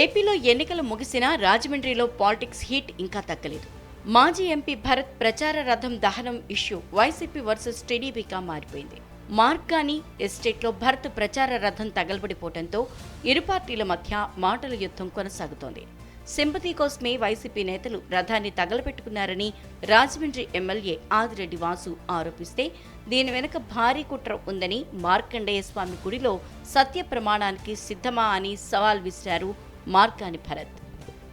ఏపీలో ఎన్నికలు ముగిసినా రాజమండ్రిలో పాలిటిక్స్ హీట్ ఇంకా తగ్గలేదు. మాజీ ఎంపీ భరత్ ప్రచార రథం దహనం ఇష్యూ వైసీపీ వర్సెస్ టీడీపీగా మారిపోయింది. మార్గాని ఎస్టేట్లో భరత్ ప్రచార రథం తగలబడిపోవడంతో ఇరు పార్టీల మధ్య మాటల యుద్ధం కొనసాగుతోంది. సింపతి కోసమే వైసీపీ నేతలు రథాన్ని తగలబెట్టుకున్నారని రాజమండ్రి ఎమ్మెల్యే ఆదిరెడ్డి వాసు ఆరోపిస్తే దీని వెనుక భారీ కుట్ర ఉందని మార్కండేయ స్వామి గుడిలో సత్య ప్రమాణానికి సిద్ధమా అని సవాల్ విసిరారు మార్కాని భరత్.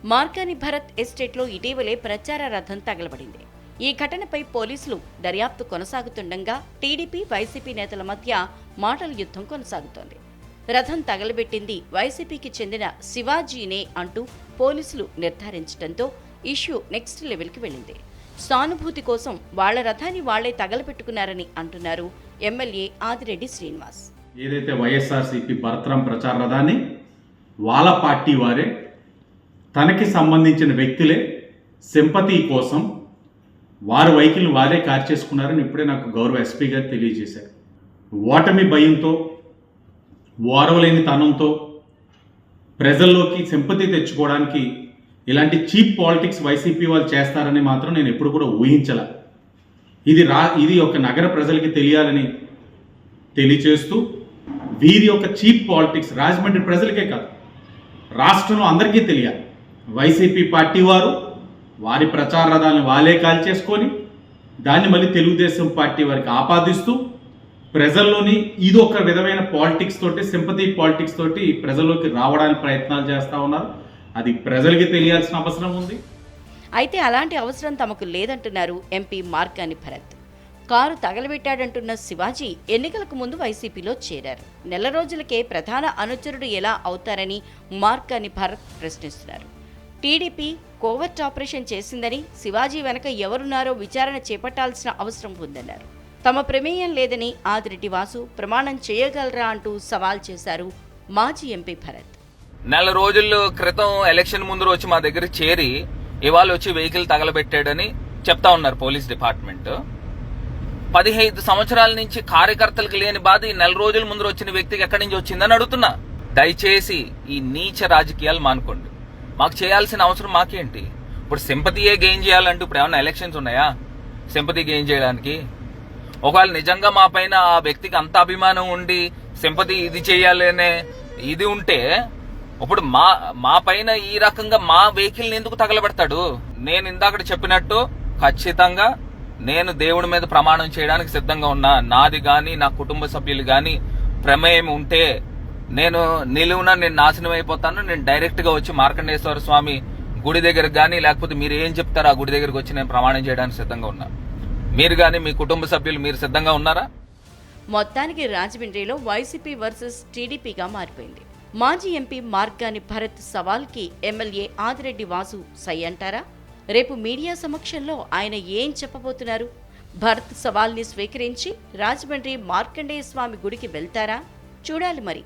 మార్కాని భరత్ ఎస్టేట్లో ఇటీవలే ప్రచార రథం తగలబడింది. ఈ ఘటనపై పోలీసులు దర్యాప్తు కొనసాగుతుండగా టీడీపీ వైసీపీ నేతల మధ్య మాటల యుద్ధం కొనసాగుతోంది. రథం తగలబెట్టింది వైసీపీకి చెందిన శివాజీనే అంటూ పోలీసులు నిర్ధారించడంతో ఇష్యూ నెక్స్ట్ లెవెల్కి వెళ్ళింది. సానుభూతి కోసం వాళ్ళ రథాన్ని వాళ్ళే తగలబెట్టుకున్నారని అంటున్నారు ఎమ్మెల్యే ఆదిరెడ్డి శ్రీనివాస్. ఏదైతే వైఎస్ఆర్సీపీ భరతరం ప్రచార రథాన్ని వాళ్ళ పార్టీ వారే తనకి సంబంధించిన వ్యక్తులే సింపతి కోసం వారి వైఖరిని వారే కార్చేసుకున్నారని ఇప్పుడే నాకు గౌరవ ఎస్పీ గారు తెలియజేశారు. ఓటమి భయంతో ఓరవలేని తనంతో ప్రజల్లోకి సింపతి తెచ్చుకోవడానికి ఇలాంటి చీప్ పాలిటిక్స్ వైసీపీ వాళ్ళు చేస్తారని మాత్రం నేను ఎప్పుడు కూడా ఊహించల. ఇది రా ఇది ఒక నగర ప్రజలకి తెలియాలని తెలియచేస్తూ వీరి యొక్క చీప్ పాలిటిక్స్ రాజమండ్రి ప్రజలకే కాదు రాష్ట్రంలో అందరికీ తెలియాలి. వైసీపీ పార్టీ వారు వారి ప్రచార రథాలను వాళ్ళే కాల్చేసుకొని దాన్ని మళ్ళీ తెలుగుదేశం పార్టీ వారికి ఆపాదిస్తూ ప్రజల్లోని ఇది ఒక విధమైన పాలిటిక్స్ తోటి సింపతి పాలిటిక్స్ తోటి ప్రజల్లోకి రావడానికి ప్రయత్నాలు చేస్తూ ఉన్నారు. అది ప్రజలకి తెలియాల్సిన అవసరం ఉంది. అయితే అలాంటి అవసరం తమకు లేదంటున్నారు ఎంపీ మార్కాని భరత్. కారు తగలబెట్టాడంటున్న శివాజీ ఎన్నికలకు ముందు వైసీపీలో చేరారు. నెల రోజులకే ప్రధాన అనుచరుడు ఎలా అవుతారని మార్క్ అని భరత్ ప్రశ్నిస్తున్నారు. టీడీపీ కోవర్ట్ ఆపరేషన్ చేసిందని శివాజీ వెనక ఎవరున్నారో విచారణ చేపట్టాల్సిన అవసరం ఉందన్నారు. తమ ప్రమేయం లేదని ఆదిరెడ్డి వాసు ప్రమాణం చేయగలరా అంటూ సవాల్ చేశారు మాజీ ఎంపీ భరత్. నెల రోజుల క్రితం ఎలక్షన్ ముందు వచ్చి మా దగ్గర చేరి ఇవాళ వచ్చి వెహికల్ తగలబెట్టాడని చెప్తా ఉన్నారు పోలీస్ డిపార్ట్మెంట్. పదిహైదు సంవత్సరాల నుంచి కార్యకర్తలకు లేని బాధ ఈ నెల రోజుల ముందు వచ్చిన వ్యక్తికి ఎక్కడి నుంచి వచ్చిందని అడుగుతున్నా. దయచేసి ఈ నీచ రాజకీయాలు మానుకోండి. మాకు చేయాల్సిన అవసరం మాకేంటి? ఇప్పుడు సింపతియే గెయిన్ చేయాలంటే ఇప్పుడు ఏమైనా ఎలక్షన్స్ ఉన్నాయా? సింపతి గెయిన్ చేయడానికి. ఒకవేళ నిజంగా మా పైన ఆ వ్యక్తికి అంత అభిమానం ఉండి సింపతి ఇది చేయాలనే ఇది ఉంటే ఇప్పుడు మా మా పైన ఈ రకంగా మా వెహికల్ని ఎందుకు తగలబెడతాడు? నేను ఇందాక చెప్పినట్టు ఖచ్చితంగా నేను దేవుడి మీద ప్రమాణం చేయడానికి సిద్ధంగా ఉన్నా నాది కానీ నా కుటుంబ సభ్యులు కానీ ప్రమేయం ఉంటే నేను నిలువున నేను నాశనం అయిపోతాను నేను డైరెక్ట్గా వచ్చి మార్కండేశ్వర స్వామి గుడి దగ్గర కానీ లేకపోతే మీరు ఏం చెప్తారో ఆ గుడి దగ్గరకు వచ్చి నేను ప్రమాణం చేయడానికి సిద్ధంగా ఉన్నా. మీరు కానీ మీ కుటుంబ సభ్యులు మీరు సిద్ధంగా ఉన్నారా? మొత్తానికి రాజమండ్రిలో వైసీపీ వర్సెస్ టీడీపీగా మారిపోయింది. మాజీ ఎంపీ మార్గాని భరత్ సవాల్కి ఎమ్మెల్యే ఆదిరెడ్డి వాసు సై అంటారా? రేపు మీడియా సమక్షంలో ఆయన ఏం చెప్పబోతున్నారు? భరత్ సవాల్ని స్వీకరించి రాజమండ్రి మార్కండేయ స్వామి గుడికి వెళ్తారా? చూడాలి మరి.